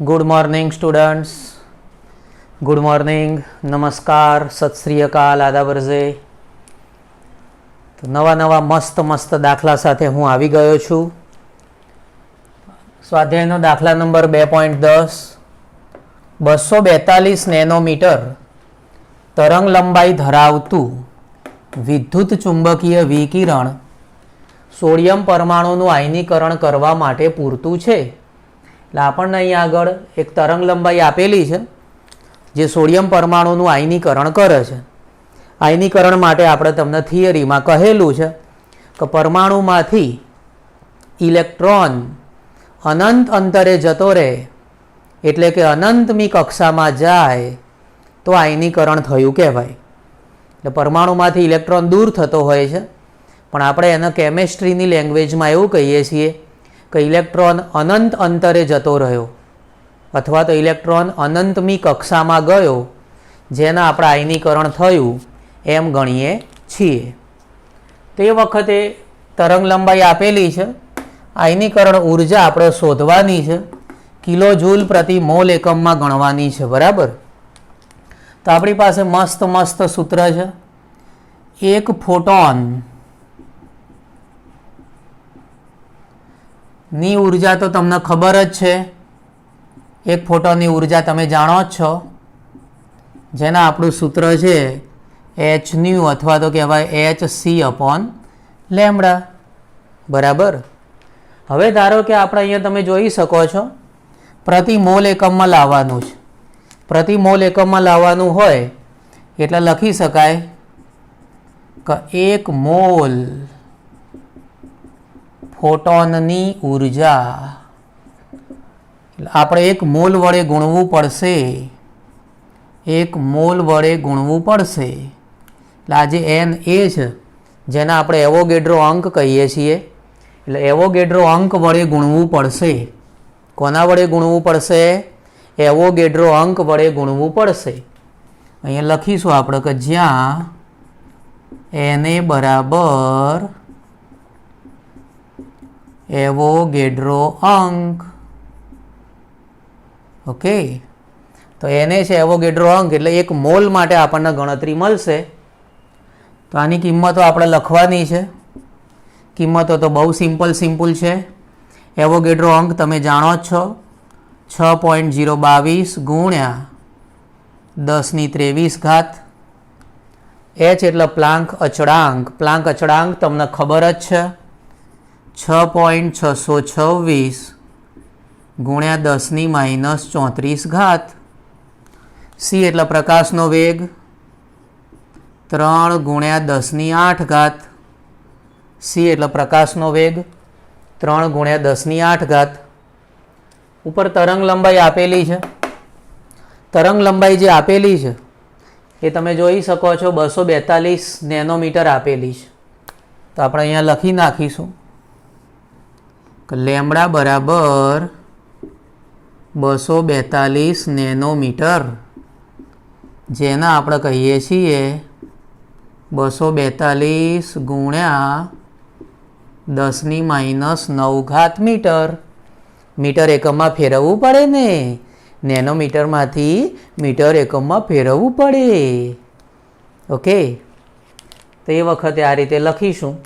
Good morning students good morning નમસ્કાર સત શ્રી અકાલ આદાબ તો નવા નવા મસ્ત મસ્ત દાખલા સાથે હું આવી ગયો છું. સ્વાધ્યાયનો દાખલા નંબર બે પોઈન્ટ દસ. બસો બેતાલીસ નેનોમીટર તરંગ લંબાઈ ધરાવતું વિદ્યુત ચુંબકીય વિકિરણ સોડિયમ પરમાણુનું આયનીકરણ કરવા માટે પૂરતું છે. એટલે આપણને અહીં આગળ એક તરંગ લંબાઈ આપેલી છે, જે સોડિયમ પરમાણુનું આયનીકરણ કરે છે. આયનીકરણ માટે આપણે તમને થિયરીમાં કહેલું છે કે પરમાણુમાંથી ઇલેક્ટ્રોન અનંત અંતરે જતો રહે, એટલે કે અનંતમી કક્ષામાં જાય, તો આયનીકરણ થયું કહેવાય. એટલે પરમાણુમાંથી ઇલેક્ટ્રોન દૂર થતો હોય છે. પણ આપણે એને કેમેસ્ટ્રીની લેંગ્વેજમાં એવું કહીએ છીએ કે ઇલેક્ટ્રોન અનંત અંતરે જતો રહ્યો અથવા તો ઇલેક્ટ્રોન અનંતમી કક્ષામાં ગયો, જેના આપણે આયનીકરણ થયું એમ ગણીએ છીએ. તે વખતે તરંગ લંબાઈ આપેલી છે. આયનીકરણ ઊર્જા આપણે શોધવાની છે. કિલો જૂલ પ્રતિ મોલ એકમમાં ગણવાની છે, બરાબર? તો આપણી પાસે મસ્ત મસ્ત સૂત્ર છે. એક ફોટોન ની ઊર્જા તો તમને ખબર જ છે. એક ફોટોની ઊર્જા તમે જાણો જ છો. જેના આપણું સૂત્ર છે એચ ન્યુ અથવા તો કહેવાય એચ સી અપોન લેમડા. બરાબર? હવે ધારો કે આપણે અહીંયા તમે જોઈ શકો છો, પ્રતિ મોલ એકમમાં લાવવાનું છે. પ્રતિ મોલ એકમમાં લાવવાનું હોય એટલે લખી શકાય કે એક મોલ ફોટોનની ઊર્જા. આપણે એક મોલ વડે ગુણવું પડશે. એક મોલ વડે ગુણવું પડશે. એટલે આજે એન એ છે જેના આપણે એવોગેડ્રો અંક કહીએ છીએ. એટલે એવોગેડ્રો અંક વડે ગુણવું પડશે. કોના વડે ગુણવું પડશે? એવોગેડ્રો અંક વડે ગુણવું પડશે. અહીંયા લખીશું આપણે કે જ્યાં એને બરાબર એવોગેડ્રો અંક. ઓકે? તો એને છે એવોગેડ્રો અંક એટલે એક મોલ માટે આપણને ગણતરી મળશે. તો આની કિંમતો આપણે લખવાની છે. કિંમતો તો બહુ સિમ્પલ સિમ્પલ છે. એવોગેડ્રો અંક તમે જાણો જ છો. છ પોઈન્ટ જીરો બાવીસ ગુણ્યા દસની ત્રેવીસ ઘાત. એચ એટલે પ્લાંક અચળાંક. પ્લાંક અચળાંક તમને ખબર જ છે. છ પોઈન્ટ છસો છવ્વીસ ગુણ્યા દસની માઇનસ ચોત્રીસ ઘાત. સી એટલે પ્રકાશનો વેગ ત્રણ ગુણ્યા દસની આઠ ઘાત. સી એટલે પ્રકાશનો વેગ ત્રણ ગુણ્યા દસની આઠ ઘાત. ઉપર તરંગ લંબાઈ આપેલી છે. તરંગ લંબાઈ જે આપેલી છે, એ તમે જોઈ શકો છો, બસો બેતાલીસ નેનોમીટર આપેલી છે. તો આપણે અહીંયા લખી નાખીશું. લેમડા બરાબર બસો બેતાલીસ નેનોમીટર. જેના આપણે કહીએ છીએ બસો બેતાલીસ ગુણ્યા દસની માઇનસ નવ ઘાત મીટર. મીટર એકમમાં ફેરવવું પડે ને? નેનોમીટરમાંથી મીટર એકમમાં ફેરવવું પડે. ઓકે? તો એ વખતે આ રીતે લખીશું.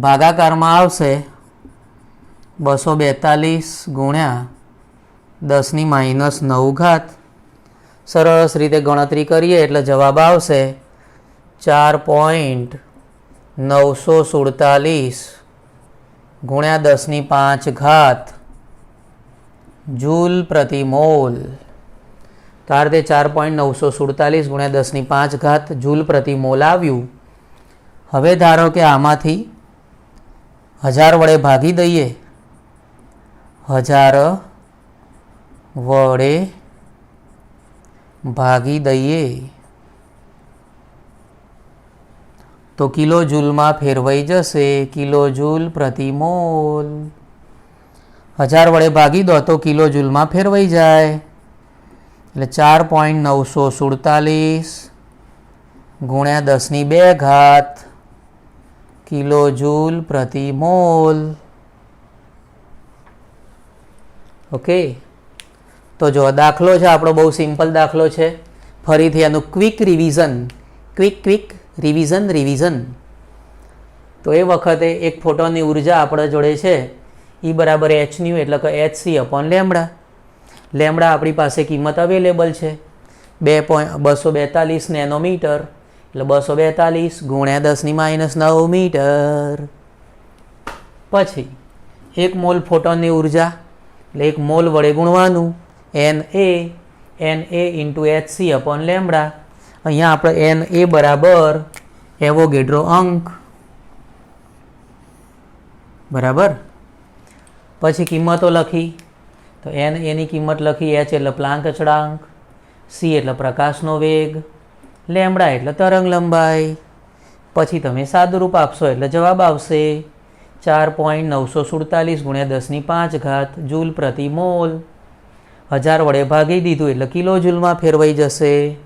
ભાગાકારમાં આવશે. બસો બેતાલીસ ગુણ્યા દસની માઇનસ નવ ઘાત. સરસ રીતે ગણતરી કરીએ એટલે જવાબ આવશે ચાર પોઈન્ટ નવસો સુડતાલીસ ગુણ્યા દસની પાંચ ઘાત. જૂલ પ્રતિ મોલ તો આ રીતે ચાર પોઈન્ટ નવસો સુડતાલીસ ગુણ્યા દસની પાંચ ઘાત જૂલ પ્રતિ મોલ આવ્યું. હવે ધારો કે આમાંથી હજાર વડે ભાગી દઈએ. હજાર વડે ભાગી દઈએ. તો કિલો જૂલમાં ફેરવાઈ જશે. કિલો જૂલ પ્રતિ મોલ. હજાર વડે ભાગી દો તો કિલો જૂલમાં ફેરવાઈ જાય. એટલે ચાર પોઈન્ટ નવસો સુડતાલીસ ગુણ્યા દસની બે ઘાત કિલો જૂલ પ્રતિ મોલ. ઓકે? તો જો દાખલો છે, આપણો બહુ સિમ્પલ દાખલો છે. ફરીથી એનું quick revision, quick quick revision revision. તો એ વખતે એક ફોટોની ઊર્જા આપણા જોડે છે. એ બરાબર એચ ન્યુ એટલે કે H C upon lambda lambda આપણી પાસે કિંમત અવેલેબલ છે. બે પોઈન્ટ, બસો બેતાલીસ નેનોમીટર એટલે બસો બેતાલીસ ગુણ્યા દસની માઇનસ નવ મીટર. પછી, એક મોલ ફોટોનની ઊર્જા. એટલે એક મોલ વડે ગુણવાનું. N A N A into H C upon lambda અહીંયા આપણે એન એ બરાબર એવોગેડ્રો અંક. બરાબર? પછી કિંમતો લખી. તો એન એની કિંમત લખી એચ એટલે પ્લાન્ક અચળાંક સી એટલે પ્રકાશનો વેગ લેમડા એટલે તરંગ લંબાઈ. પછી તમે સાદુરૂપ આપશો એટલે જવાબ આવશે. ચાર પોઈન્ટ નવસો સુડતાલીસ ગુણ્યા દસની પાંચ ઘાત જૂલ પ્રતિ મોલ. હજાર વડે ભાગી દીધું એટલે કિલો જૂલમાં ફેરવાઈ જશે.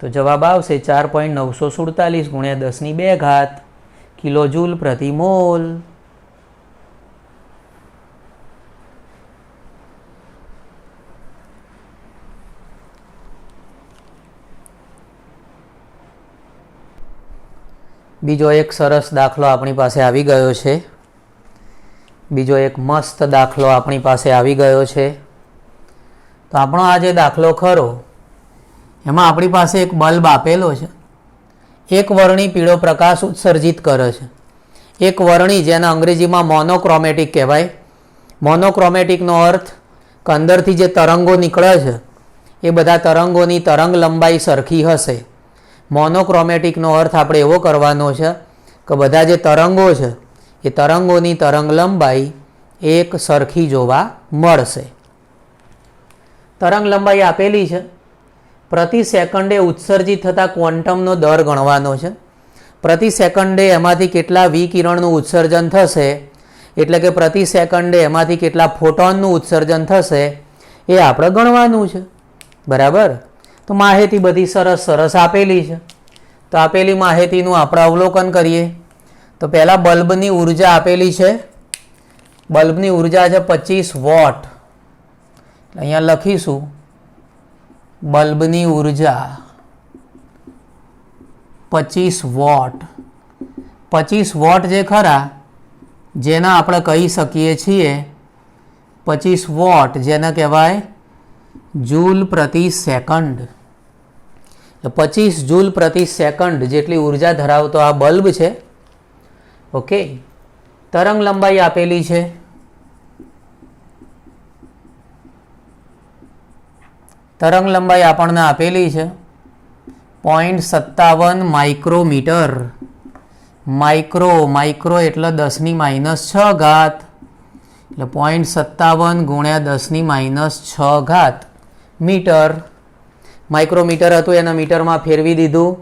તો જવાબ આવશે ચાર પોઈન્ટ નવસો સુડતાલીસ ગુણ્યા દસની બે ઘાત કિલો જૂલ પ્રતિ મોલ. બીજો એક સરસ દાખલો આપણી પાસે આવી ગયો છે. બીજો એક મસ્ત દાખલો આપણી પાસે આવી ગયો છે. તો આપણો આ જે દાખલો ખરો, એમાં આપણી પાસે એક બલ્બ આપેલો છે. એક વર્ણી પીળો પ્રકાશ ઉત્સર્જિત કરે છે. એક વર્ણી જેને અંગ્રેજીમાં મોનોક્રોમેટિક કહેવાય. મોનોક્રોમેટિકનો અર્થ કે અંદરથી જે તરંગો નીકળે છે, એ બધા તરંગોની તરંગ લંબાઈ સરખી હશે. મોનોક્રોમેટિકનો અર્થ આપણે એવો કરવાનો છે કે બધા જે તરંગો છે, એ તરંગોની તરંગ લંબાઈ એક સરખી જોવા મળશે. તરંગ લંબાઈ આપેલી છે. પ્રતિ સેકન્ડે ઉત્સર્જિત થતા ક્વોન્ટમનો દર ગણવાનો છે. પ્રતિ સેકન્ડે એમાંથી કેટલા વિકિરણનું ઉત્સર્જન થશે, એટલે કે પ્રતિ સેકન્ડે એમાંથી કેટલા ફોટોનનું ઉત્સર્જન થશે, એ આપણે ગણવાનું છે. બરાબર? તો માહિતી બધી સરસ સરસ આપેલી છે. તો આપેલી માહિતીનું આપણે અવલોકન કરીએ. તો પહેલાં બલ્બની ઊર્જા આપેલી છે. બલ્બની ઊર્જા છે પચીસ વોટ. અહીંયા લખીશું. બલ્બની ઊર્જા પચીસ વોટ. પચીસ વોટ જે ખરા, જેના આપણે કહી શકીએ છીએ, પચીસ વોટ જેને કહેવાય જૂલ પ્રતિ સેકન્ડ. પચીસ જૂલ પ્રતિ સેકન્ડ જેટલી ઊર્જા ધરાવતો આ બલ્બ છે. ઓકે. તરંગ લંબાઈ આપેલી છે. તરંગ લંબાઈ આપણને આપેલી છે. પોઈન્ટ સત્તાવન માઇક્રોમીટર. માઇક્રો માઇક્રો એટલે દસની માઇનસ છ ઘાત. એટલે પોઈન્ટ સત્તાવન ગુણ્યા દસની માઇનસ છ ઘાત મીટર. માઇક્રોમીટર હતું, એના મીટરમાં ફેરવી દીધું.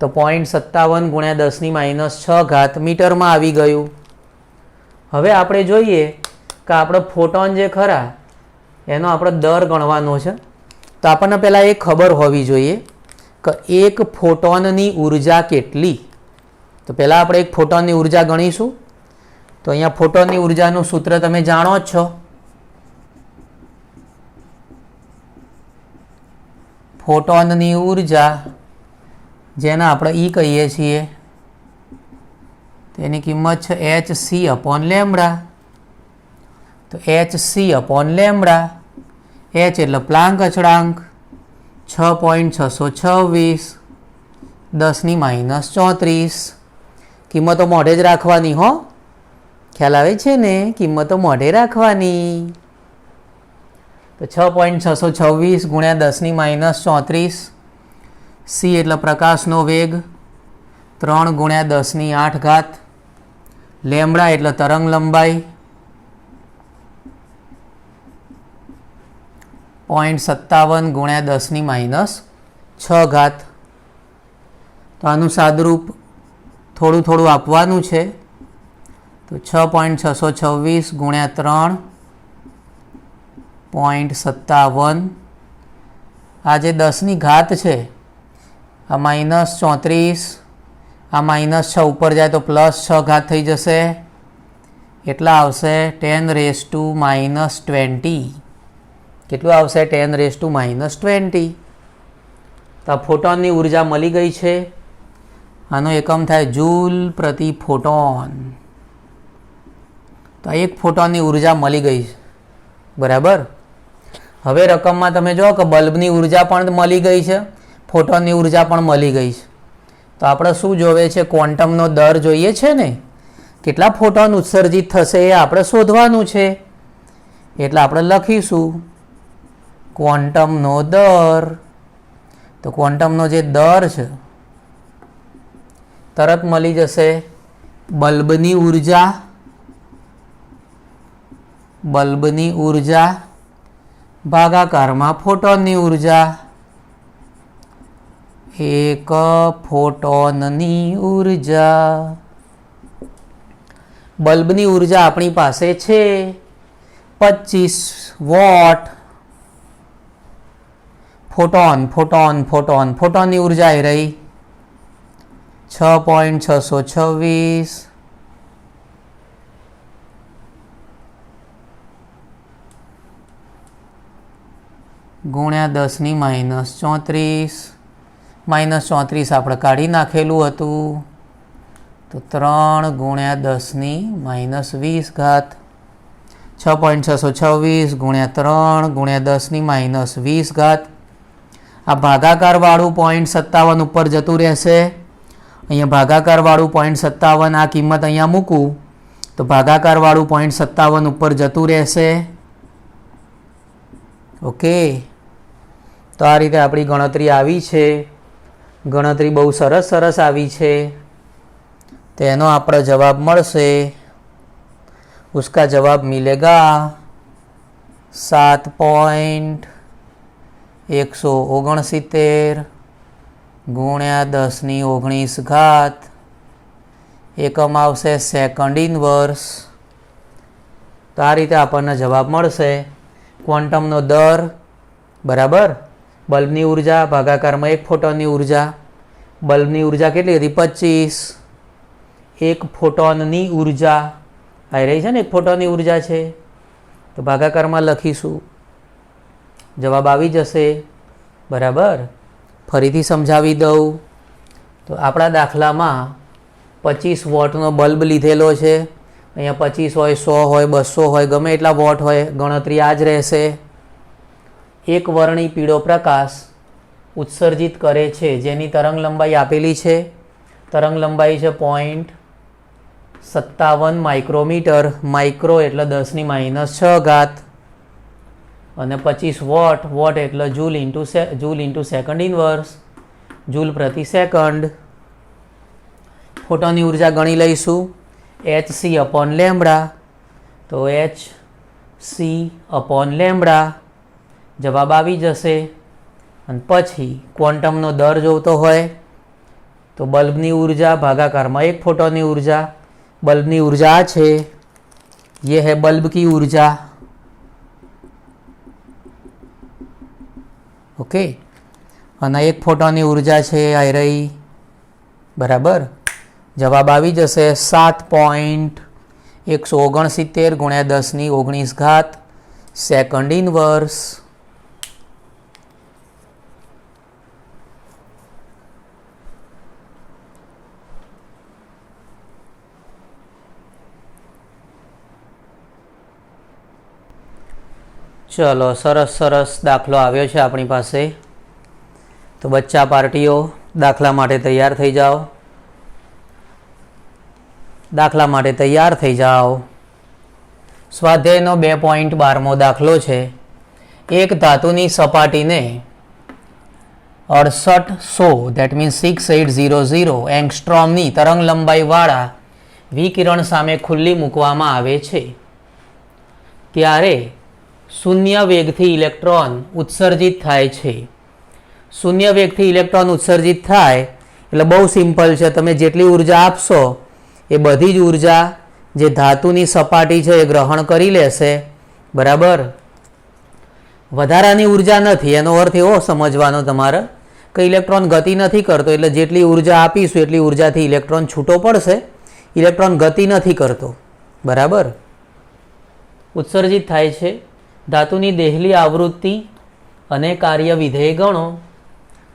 તો પોઈન્ટ સત્તાવન ગુણ્યા દસની માઇનસ છ ઘાત મીટરમાં આવી ગયું. હવે આપણે જોઈએ કે આપણો ફોટોન જે ખરા, એનો આપણે દર ગણવાનો છે. તો આપણને પહેલાં એ ખબર હોવી જોઈએ કે એક ફોટોનની ઊર્જા કેટલી. તો પહેલાં આપણે એક ફોટોનની ઊર્જા ગણીશું. તો અહીંયા ફોટોનની ઉર્જાનું સૂત્ર તમે જાણો જ છો. ફોટોનની ઊર્જા જેને આપણે ઈ કહીએ છીએ, તેની કિંમત છે એચ સી અપોન લેમડા તો H C upon lambda H એટલે પ્લાંક અચળાંક, છ પોઈન્ટ છસો છવ્વીસ, દસની માઇનસ ચોત્રીસ. કિંમતો મોઢે જ રાખવાની હો. ખ્યાલ આવે છે ને? કિંમતો મોઢે રાખવાની. તો છ પોઈન્ટ છસો છવ્વીસ ગુણ્યા દસની માઇનસ ચોત્રીસ. સી એટલે પ્રકાશનો વેગ. ત્રણ ગુણ્યા દસની આઠ ઘાત લેમડા એટલે તરંગ લંબાઈ. પોઈન્ટ સત્તાવન ગુણ્યા દસની માઇનસ છ ઘાત તો આનું સાદરૂપ થોડું થોડું આપવાનું છે. તો છ પોઈન્ટ છસો છવ્વીસ ગુણ્યા ત્રણ પોઈન્ટ સત્તાવન. આ જે દસની ઘાત છે. આ માઇનસ ચોત્રીસ. આ માઇનસ છ ઉપર જાય તો પ્લસ છ ઘાત થઈ જશે. એટલા આવશે ten raise to minus twenty. કેટલું આવશે? Ten raise to minus twenty. તો ફોટોનની ઊર્જા મળી ગઈ છે. આનો એકમ થાય જૂલ પ્રતિ ફોટોન. તો એક ફોટોનની ઊર્જા મળી ગઈ છે. બરાબર? હવે રકમમાં તમે જો કે બલ્બની ઊર્જા પણ મળી ગઈ છે, ફોટોનની ઊર્જા પણ મળી ગઈ છે. તો આપણે શું જોવે છે? ક્વોન્ટમનો દર જોઈએ છે ને? કેટલા ફોટોન ઉત્સર્જિત થશે એ આપણે શોધવાનું છે. એટલે આપણે લખીશું, ક્વોન્ટમનો દર. તો ક્વોન્ટમનો જે દર છે, તરત મળી જશે બલ્બની ઊર્જા. બલ્બની ઊર્જા ભાગાકારમાં ફોટોનની ઊર્જા. એક ફોટોનની ઊર્જા. બલ્બની ઊર્જા આપણી પાસે છે. પચીસ વોટ. ફોટોન ફોટોન ફોટોન, ફોટોનની ઊર્જા એ રહી. છ પોઈન્ટ છસો છવ્વીસ. ગુણ્યા દસની માઇનસ ચોત્રીસ. માઇનસ ચોત્રીસ આપણે કાઢી નાખેલું હતું. તો ત્રણ ગુણ્યા દસની માઇનસ વીસ ઘાત. છ પોઈન્ટ છસો છવ્વીસ ગુણ્યા ત્રણ ગુણ્યા દસની માઇનસ વીસ ઘાત. આ ભાગાકારવાળું પોઈન્ટ સત્તાવન ઉપર જતું રહેશે. અહીંયા ભાગાકારવાળું પોઈન્ટ સત્તાવન આ કિંમત અહીંયા મૂકું. તો ભાગાકારવાળું પોઈન્ટ સત્તાવન ઉપર જતું રહેશે. ઓકે. તો આ રીતે આપણી ગણતરી આવી છે ગણતરી બહુ સરસ સરસ આવી છે તેનો આપણો જવાબ મળશે उसका जवाब मिलेगा सात पॉइंट एक सौ ઓગણસિત્તેર ગુણ્યા દસની ઓગણીસ ઘાત એકમ આવશે સેકન્ડ ઇનવર્સ તો આ રીતે આપણને જવાબ મળશે ક્વોન્ટમનો દર બરાબર બલ્બની ઊર્જા, ભાગાકારમાં એક ફોટોનની ઊર્જા. બલ્બની ઊર્જા કેટલી હતી? પચીસ. એક ફોટોનની ઊર્જા. આવી રહી છે ને, એક ફોટોની ઊર્જા છે. તો ભાગાકારમાં લખીશું. જવાબ આવી જશે. બરાબર? ફરીથી સમજાવી દઉં. તો આપણા દાખલામાં પચીસ વોટનો બલ્બ લીધેલો છે. અહીંયા પચીસ હોય, સો હોય, બસો હોય, ગમે એટલા વોટ હોય, ગણતરી આ જ રહેશે. એક વર્ણી પીળો પ્રકાશ ઉત્સર્જિત કરે છે, જેની તરંગ લંબાઈ આપેલી છે. તરંગ લંબાઈ છે પોઈન્ટ સત્તાવન માઇક્રોમીટર, માઇક્રો એટલે દસની માઇનસ છ ઘાત અને પચીસ વોટ વોટ એટલે joule into joule into second inverse, joule પ્રતિ સેકન્ડ. ફોટોની ઊર્જા ગણી લઈશું. એચ સી અપોન લેમડા તો એચ સી અપોન લેમડા જવાબ આવી જશે અને પછી ક્વોન્ટમનો દર જોઈતો હોય તો બલ્બની ઉર્જા ભાગાકારમાં એક ફોટોની ઉર્જા बल्ब ऊर्जा છે ये है बल्ब की ऊर्जा ઓકે અને એક ફોટોની ઉર્જા છે આ રહી બરાબર જવાબ આવી જશે સાત પોઈન્ટ એકસો ઓગણસિત્તેર ગુણ્યા દસની ઓગણીસ ઘાત સેકન્ડ ઇનવર્સ ચલો, સરસ સરસ દાખલો આવ્યો છે આપણી પાસે. તો બચ્ચા પાર્ટીઓ દાખલા માટે તૈયાર થઈ જાઓ. દાખલા માટે તૈયાર થઈ જાઓ. સ્વાધ્યાયનો બે પોઈન્ટ બારમો દાખલો છે. એક ધાતુની સપાટીને અડસઠ સો that means six eight zero zero એંગસ્ટ્રોમની તરંગ લંબાઈવાળા વિકિરણ સામે ખુલ્લી મૂકવામાં આવે છે. ત્યારે શૂન્ય વેગથી ઇલેક્ટ્રોન ઉત્સર્જિત થાય છે. શૂન્ય વેગથી ઇલેક્ટ્રોન ઉત્સર્જિત થાય, એટલે બહુ સિમ્પલ છે. તમે જેટલી ઊર્જા આપશો, એ બધી જ ઊર્જા જે ધાતુની સપાટી છે એ ગ્રહણ કરી લેશે. બરાબર? વધારાની ઊર્જા નથી. એનો અર્થ એવો સમજવાનો તમારે કે ઇલેક્ટ્રોન ગતિ નથી કરતો, એટલે જેટલી ઊર્જા આપીશું, એટલી ઉર્જાથી ઇલેક્ટ્રોન છૂટો પડશે. ઇલેક્ટ્રોન ગતિ નથી કરતો. બરાબર? ઉત્સર્જિત થાય છે. ધાતુની દેહલી આવૃત્તિ અને કાર્ય વિધેય ગણો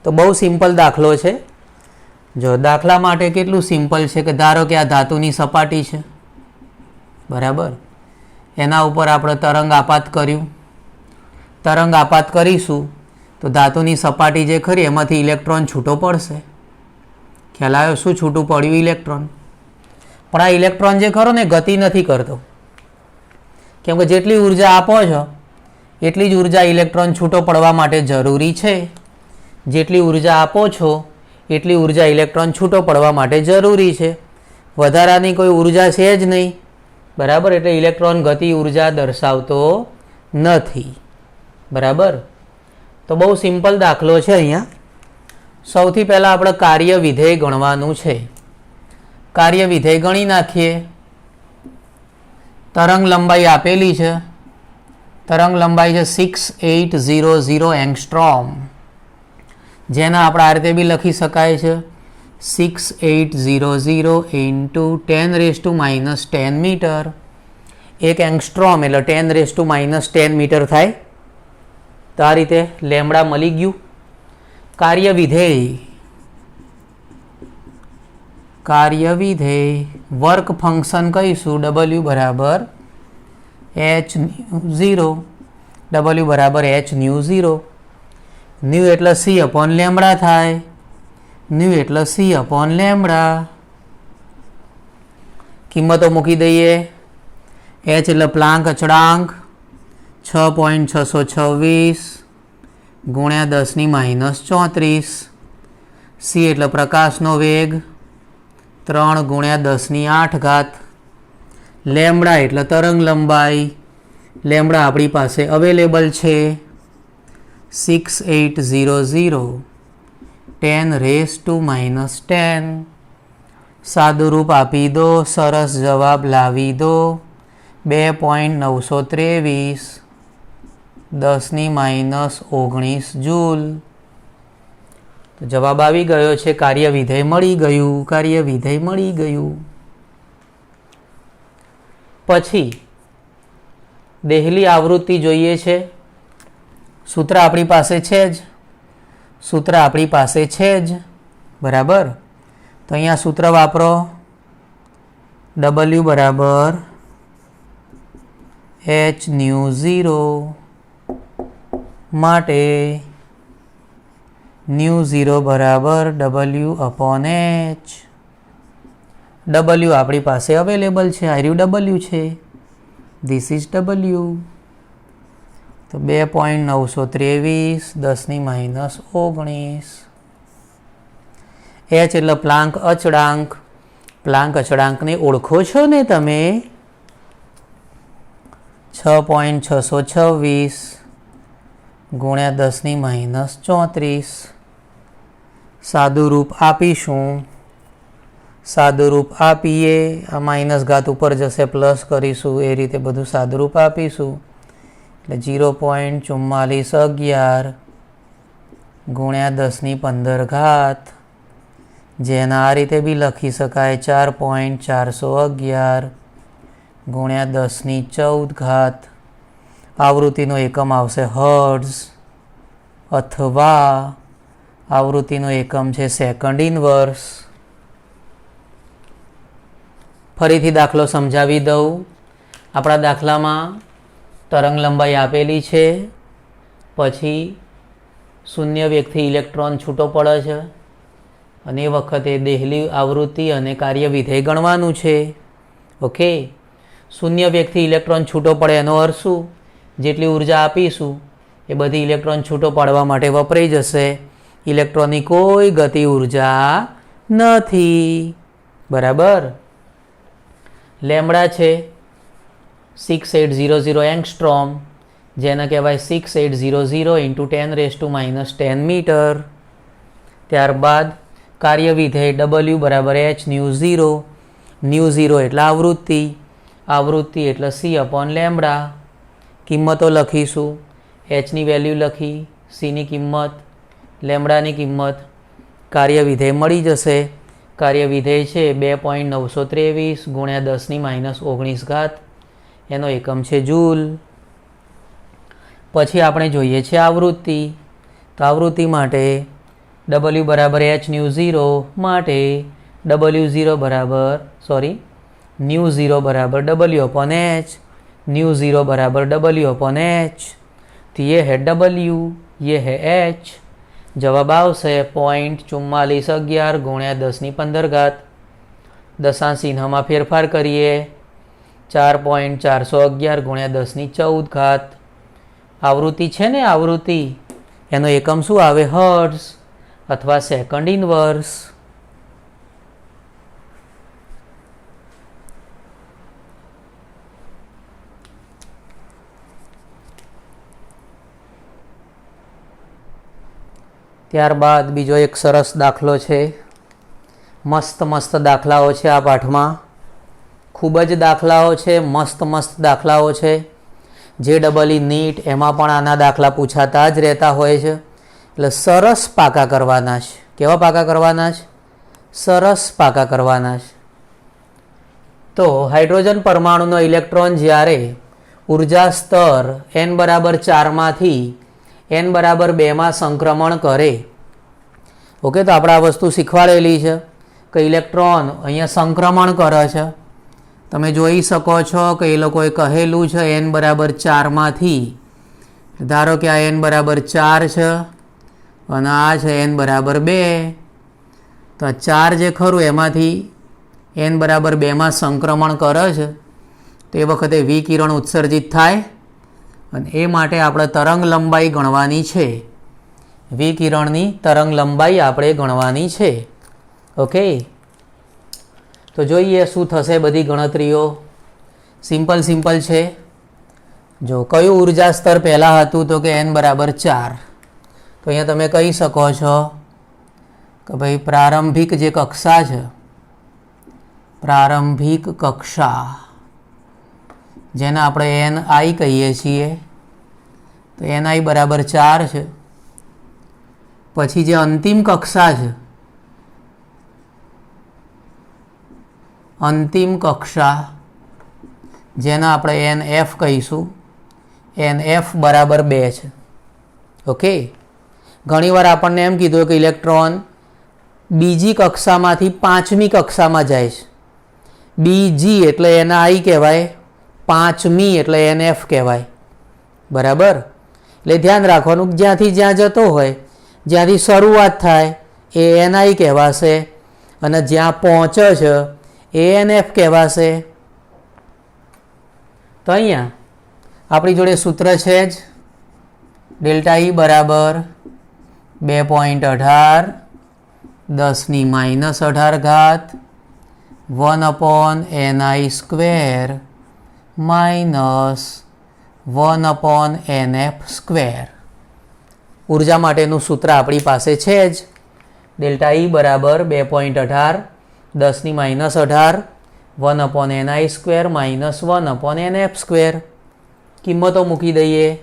તો બહુ સિમ્પલ દાખલો છે. જો દાખલા માટે કેટલું સિમ્પલ છે કે ધારો કે આ ધાતુની સપાટી છે. બરાબર? એના ઉપર આપણે તરંગ આપાત કર્યું. તરંગ આપાત કરીશું તો ધાતુની સપાટી જે ખરી એમાંથી ઇલેક્ટ્રોન છૂટો પડશે. ખ્યાલ આવ્યો? શું છૂટું પડ્યું ઇલેક્ટ્રોન? પણ આ ઇલેક્ટ્રોન જે ખરો ને ગતિ નથી કરતો. કેમ કે જેટલી ઊર્જા આપો છો એટલી જ ઊર્જા ઇલેક્ટ્રોન છૂટો પડવા માટે જરૂરી છે. જેટલી ઊર્જા આપો છો, એટલી ઊર્જા ઇલેક્ટ્રોન છૂટો પડવા માટે જરૂરી છે. વધારાની કોઈ ઊર્જા છે જ નહીં. બરાબર? એટલે ઇલેક્ટ્રોન ગતિ ઊર્જા દર્શાવતો નથી. બરાબર? તો બહુ સિમ્પલ દાખલો છે અહીંયા. સૌથી પહેલાં આપણે કાર્ય વિધેય ગણવાનું છે. કાર્ય વિધેય ગણી નાખીએ. તરંગ લંબાઈ આપેલી છે. તરંગ લંબાઈ છે six eight zero zero angstrom જેના આપણે આ રીતે બી લખી શકાય છે six eight zero zero into ten raise to minus ten metre એક એંગસ્ટ્રોમ એટલે ten raise to minus ten metre થાય. તો આ રીતે લેમડા મળી ગયું. કાર્ય વિધેય. કાર્ય વિધેય. વર્ક ફંક્શન કહીશું ડબલ્યુ બરાબર એચ ઝીરો ડબલ્યુ બરાબર એચ ન્યૂ ઝીરો ન્યૂ એટલે સી અપોન લેમડા થાય. ન્યૂ એટલે સી અપોન લેમડા કિંમતો મૂકી દઈએ. એચ એટલે પ્લાંક, અચળાંક. છ પોઈન્ટ છસો છવ્વીસ ગુણ્યા દસની માઇનસ ચોત્રીસ. સી એટલે પ્રકાશનો વેગ. ત્રણ ગુણ્યા દસની આઠ ઘાત. લેમડા એટલે તરંગ લંબાઈ. લેમડા આપણી પાસે અવેલેબલ છે. Six eight zero zero ten raise to minus ten. સાદુરૂપ આપી દો, સરસ જવાબ લાવી દો. બે પોઈન્ટ નવસો ત્રેવીસ. દસની માઇનસ ઓગણીસ જૂલ તો જવાબ આવી ગયો છે કાર્ય વિધેય મળી ગયું કાર્ય વિધેય મળી ગયું. પછી દેહલી આવૃત્તિ જોઈએ છે. સૂત્ર આપણી પાસે છે જ. સૂત્ર આપણી પાસે છે જ. બરાબર? તો અહીંયા સૂત્ર વાપરો. ડબલ્યુ બરાબર એચ ન્યુ ઝીરો માટે ન્યૂ ઝીરો બરાબર ડબલ્યુ અપોન એચ ડબલ્યુ આપણી પાસે અવેલેબલ છે આર્યુ ડબલ્યુ છે. ધીસ ઇઝ ડબલ્યુ તો બે પોઈન્ટ નવસો ત્રેવીસ, દસની માઇનસ ઓગણીસ. એચ એટલે પ્લાંક અચળાંક. પ્લાંક અચળાંકને ઓળખો છો ને તમે? છ પોઈન્ટ છસો છવ્વીસ ગુણ્યા દસની માઇનસ ચોત્રીસ. સાદું રૂપ આપીશું. સાદું રૂપ આપીએ, આ માઇનસ ઘાત ઉપર જશે, પ્લસ કરીશું, એ રીતે બધું સાદુરૂપ આપીશું. એટલે જીરો પોઈન્ટ ચુમ્માલીસ અગિયાર ગુણ્યા દસની પંદર ઘાત, જેના આ રીતે બી લખી શકાય, ચાર પોઈન્ટ ચારસો અગિયાર ગુણ્યા દસની ચૌદ ઘાત. આવૃત્તિનો એકમ આવશે હર્ટ્ઝ અથવા આવૃત્તિનો એકમ છે સેકન્ડ ઇનવર્સ. ફરીથી દાખલો સમજાવી દઉં. આપણા દાખલામાં તરંગ લંબાઈ આપેલી છે. પછી શૂન્ય વેગથી ઇલેક્ટ્રોન છૂટો પડે છે. અને એ વખતે દેહલી આવૃત્તિ અને કાર્ય વિધેય ગણવાનું છે. ઓકે શૂન્ય વેગથી ઇલેક્ટ્રોન છૂટો પડે એનો અર્થ શું? જેટલી ઊર્જા આપીશું, એ બધી ઇલેક્ટ્રોન છૂટો પાડવા માટે વપરાઈ જશે. ઇલેક્ટ્રોનની કોઈ ગતિ ઊર્જા નથી. બરાબર? લેમડા છે six eight zero zero angstrom, જેને કહેવાય six eight zero zero into ten raise to minus ten metre ત્યારબાદ કાર્ય વિધેય ડબલ્યુ બરાબર H nu zero. Nu zero એટલે આવૃત્તિ. આવૃત્તિ એટલે સી અપોન લેમડા. કિંમતો લખીશું. એચની વેલ્યુ લખી સીની કિંમત, લેમડાની કિંમત. કાર્ય વિધેય મળી જશે. કાર્ય વિધેય છે બે પોઈન્ટ નવસો ત્રેવીસ ગુણ્યા દસની માઇનસ ઓગણીસ ઘાત એનો એકમ છે જૂલ પછી આપણે જોઈએ છે આવૃત્તિ તો આવૃત્તિ માટે ડબલ્યુ બરાબર એચ ન્યૂ ઝીરો માટે ડબલ્યુ ઝીરો બરાબર સોરી ન્યૂ ઝીરો બરાબર W upon H nu zero बराबर डबल्यू अपॉन एच तो ये है डबल्यू ये है एच જવાબ આવશે પોઈન્ટ ચુમ્માલીસ અગિયાર ગુણ્યા દસની પંદર ઘાત દશાંશ ચિહ્નમાં ફેરફાર કરીએ. ચાર પોઈન્ટ ચારસો અગિયાર ગુણ્યા દસની ચૌદ ઘાત આવૃત્તિ છે ને આવૃત્તિ? એનો એકમ શું આવે? હર્ટ્સ અથવા સેકન્ડ ઇનવર્સ. ત્યારબાદ બીજો એક સરસ દાખલો છે. મસ્ત મસ્ત દાખલાઓ છે આ પાઠમાં. ખૂબ જ દાખલાઓ છે, મસ્ત મસ્ત દાખલાઓ છે. જે ડબલ ઈ નીટ એમાં પણ આના દાખલા પૂછાતા જ રહેતા હોય છે. એટલે સરસ પાકા કરવાના છે. કેવા પાકા કરવાના છે? સરસ પાકા કરવાના છે. તો હાઇડ્રોજન પરમાણુનો ઇલેક્ટ્રોન જ્યારે ઊર્જા સ્તર એન બરાબર ચારમાંથી એન બરાબર બેમાં સંક્રમણ કરે. ઓકે, તો આપણે આ વસ્તુ શીખવાડેલી છે કે ઇલેક્ટ્રોન અહીંયા સંક્રમણ કરે છે. તમે જોઈ શકો છો કે એ લોકોએ કહેલું છે એન બરાબર ચારમાંથી. ધારો કે આ એન બરાબર ચાર છે અને આ છે એન બરાબર બે. તો આ ચાર જે ખરું એમાંથી એન બરાબર બેમાં સંક્રમણ કરે છે. તે વખતે વિકિરણ ઉત્સર્જિત થાય અને એ માટે આપણે તરંગ લંબાઈ ગણવાની છે. વિકિરણની તરંગ લંબાઈ આપણે ગણવાની છે. ઓકે? તો જોઈએ શું થશે બધી ગણતરીઓ. સિમ્પલ સિમ્પલ છે. જો કયું ઊર્જા સ્તર પહેલાં હતું તો કે એન બરાબર ચાર. તો અહીંયા તમે કહી શકો છો કે ભાઈ પ્રારંભિક જે કક્ષા છે, પ્રારંભિક કક્ષા, જેને આપણે એન આઈ કહીએ છીએ તો એનઆઈ બરાબર ચાર છે. પછી જે અંતિમ કક્ષા છે, અંતિમ કક્ષા, જેને આપણે એન એફ કહીશું એન એફ બરાબર બે છે. ઓકે? ઘણીવાર આપણને એમ કીધું કે ઇલેક્ટ્રોન બીજી કક્ષામાંથી પાંચમી કક્ષામાં જાય છે. બીજી એટલે એને આઈ કહેવાય, પાંચમી એટલે એને એફ કહેવાય. બરાબર? એટલે ધ્યાન રાખવાનું જ્યાંથી જ્યાં જતો હોય, જ્યાંથી શરૂઆત થાય, એ એનઆઈ કહેવાશે. અને જ્યાં પહોંચે છે, એ એનએફ કહેવાશે. તો અહીંયા આપણી જોડે સૂત્ર છે જ, ડેલ્ટા ઈ બરાબર બે પોઈન્ટ અઢાર, દસની માઇનસ અઢાર ઘાત, one upon N I square minus one upon N F square. ઊર્જા માટેનું સૂત્ર આપણી પાસે છે જ ડેલ્ટા ઈ બરાબર બે પોઈન્ટ અઢાર, દસની માઇનસ અઢાર, one upon N I square minus one upon N F square. કિંમતો મૂકી દઈએ.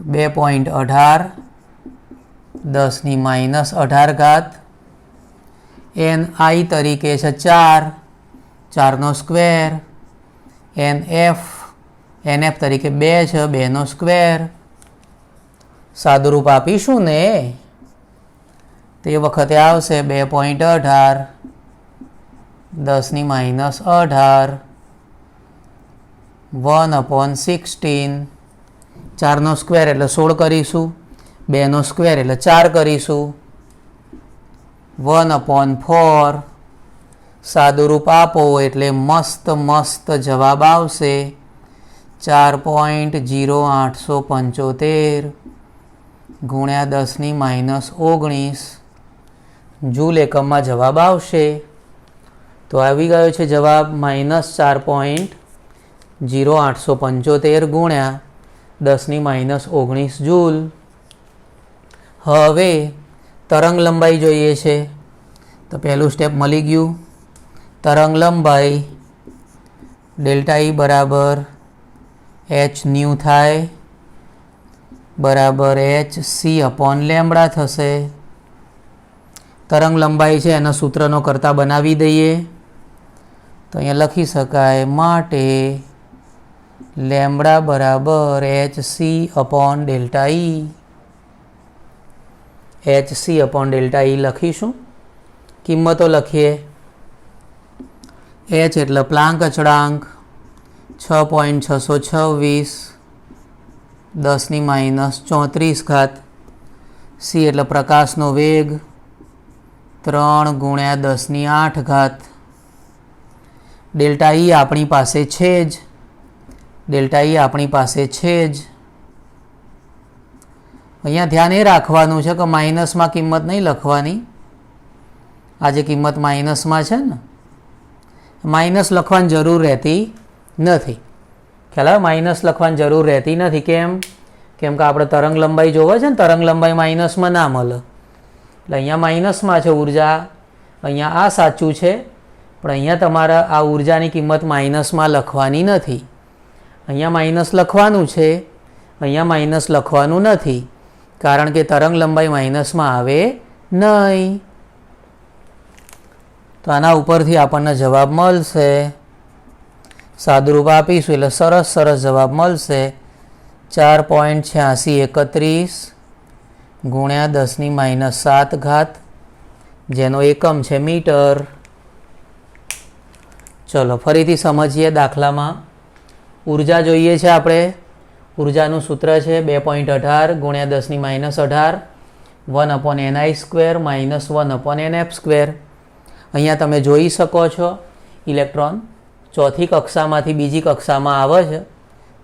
બે પોઈન્ટ અઢાર, દસની માઇનસ અઢાર ઘાત એન આઈ તરીકે છે ચાર, ચારનો square. N F N F તરીકે બે છે બેનો સ્ક્વેર. સાદુરૂપ આપીશું ને? તે વખતે આવશે બે પોઈન્ટ અઢાર. દસની માઇનસ અઢાર. One upon sixteen. ચારનો સ્ક્વેર એટલે સોળ કરીશું. બેનો સ્ક્વેર એટલે ચાર કરીશું. One upon four. સાદુરૂપ આપો એટલે મસ્ત મસ્ત જવાબ આવશે. ચાર પોઈન્ટ જીરો આઠસો પંચોતેર ગુણ્યા દસની માઇનસ ઓગણીસ જૂલ એકમમાં જવાબ આવશે. તો આવી ગયો છે જવાબ માઇનસ ચાર પોઈન્ટ જીરો આઠસો પંચોતેર ગુણ્યા દસની માઇનસ ઓગણીસ જૂલ. હવે તરંગ લંબાઈ જોઈએ છે. તો પહેલું સ્ટેપ મળી ગયું. તરંગ લંબાઈ ડેલ્ટા ઈ બરાબર એચ ન્યૂ થાય બરાબર એચ સી અપોન લેમડા થશે. તરંગ લંબાઈ છે એના સૂત્રનો કરતા બનાવી દઈએ. તો અહીંયા લખી શકાય માટે લેમડા બરાબર H C upon delta E. H C upon delta E લખીશું. કિંમતો લખીએ. એચ એટલે પ્લાંક અચળાંક છ પોઈન્ટ છસો છવ્વીસ, દસની માઇનસ ચોત્રીસ ઘાત. સી એટલે પ્રકાશનો વેગ ત્રણ ગુણ્યા દસની આઠ ઘાત. ડેલ્ટા ઈ આપણી પાસે છે જ. ડેલ્ટા ઈ આપણી પાસે છે જ. અહીંયા ધ્યાન એ રાખવાનું છે કે માઇનસમાં કિંમત નહીં લખવાની. આ જે કિંમત માઇનસમાં છે ને. માઇનસ લખવાની જરૂર રહેતી નથી. ખ્યાલ આવે? માઇનસ લખવાની જરૂર રહેતી નથી. કેમ? કેમ કે આપણે તરંગ લંબાઈ જોવે છે ને, તરંગ લંબાઈ માઇનસમાં ના મળે. એટલે અહીંયા માઇનસમાં છે ઊર્જા. અહીંયા આ સાચું છે, પણ અહીંયા તમારે આ ઉર્જાની કિંમત માઇનસમાં લખવાની નથી. અહીંયા માઇનસ લખવાનું છે, અહીંયા માઇનસ લખવાનું નથી. કારણ કે તરંગ લંબાઈ માઇનસમાં આવે નહીં. તો આના ઉપરથી આપણને જવાબ મળશે. સાદુરૂપ આપીશું એટલે સરસ સરસ જવાબ મળશે. ચાર પોઈન્ટ છ્યાસી એકત્રીસ ગુણ્યા દસની માઇનસ સાત ઘાત, જેનો એકમ છે મીટર. ચલો, ફરીથી સમજીએ દાખલામાં. ઊર્જા જોઈએ છે આપણે. ઉર્જાનું સૂત્ર છે બે પોઈન્ટ અઢાર ગુણ્યા દસની માઇનસ અઢાર, one upon N I square minus one upon N F square. અહીંયા તમે જોઈ શકો છો, ઇલેક્ટ્રોન ચોથી કક્ષામાંથી બીજી કક્ષામાં આવે છે,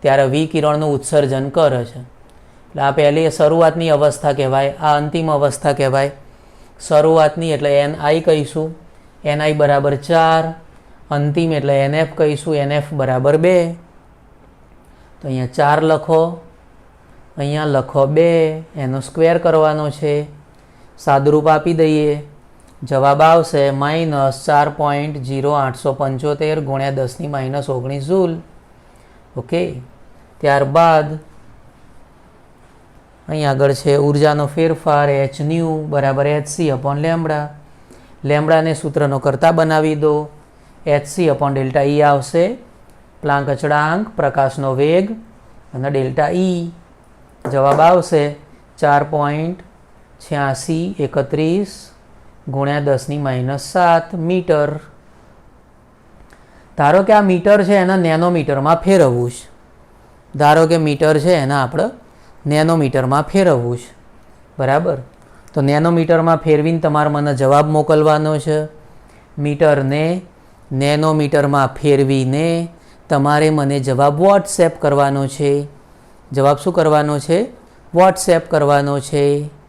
ત્યારે વિકિરણનું ઉત્સર્જન કરે છે. એટલે આ પહેલી શરૂઆતની અવસ્થા કહેવાય, આ અંતિમ અવસ્થા કહેવાય. શરૂઆતની એટલે એન આઈ કહીશું એન આઈ બરાબર ચાર, અંતિમ એટલે એન એફ કહીશું એન એફ બરાબર બે. તો અહીંયા ચાર લખો, અહીંયા લખો બે, એનો સ્ક્વેર કરવાનો છે. સાદુરૂપ આપી દઈએ. જવાબ આવશે માઇનસ ચાર પોઈન્ટ જીરો આઠસો પંચોતેર ગુણ્યા દસની માઇનસ ઓગણીસ ઝૂલ ઓકે. ત્યારબાદ અહીં આગળ છે ઉર્જાનો ફેરફાર એચ ન્યુ બરાબર એચ સી અપોન લેમડા લેમડાને સૂત્રનો કરતા બનાવી દો. H C upon delta E આવશે. પ્લાંક અચળાંક, પ્રકાશનો વેગ અને ડેલ્ટા ઈ જવાબ આવશે ચાર પોઈન્ટ છ્યાસી એકત્રીસ. ગુણ્યા દસની માઇનસ સાત મીટર. ધારો કે આ મીટર છે એના નેનોમીટરમાં ફેરવવું છે. ધારો કે મીટર છે એના આપણે નેનોમીટરમાં ફેરવવું છે. બરાબર? તો નેનોમીટરમાં ફેરવીને તમારે મને જવાબ મોકલવાનો છે. મીટરને નેનોમીટરમાં ફેરવીને તમારે મને જવાબ વોટ્સએપ કરવાનો છે. જવાબ શું કરવાનો છે? વોટ્સએપ કરવાનો છે.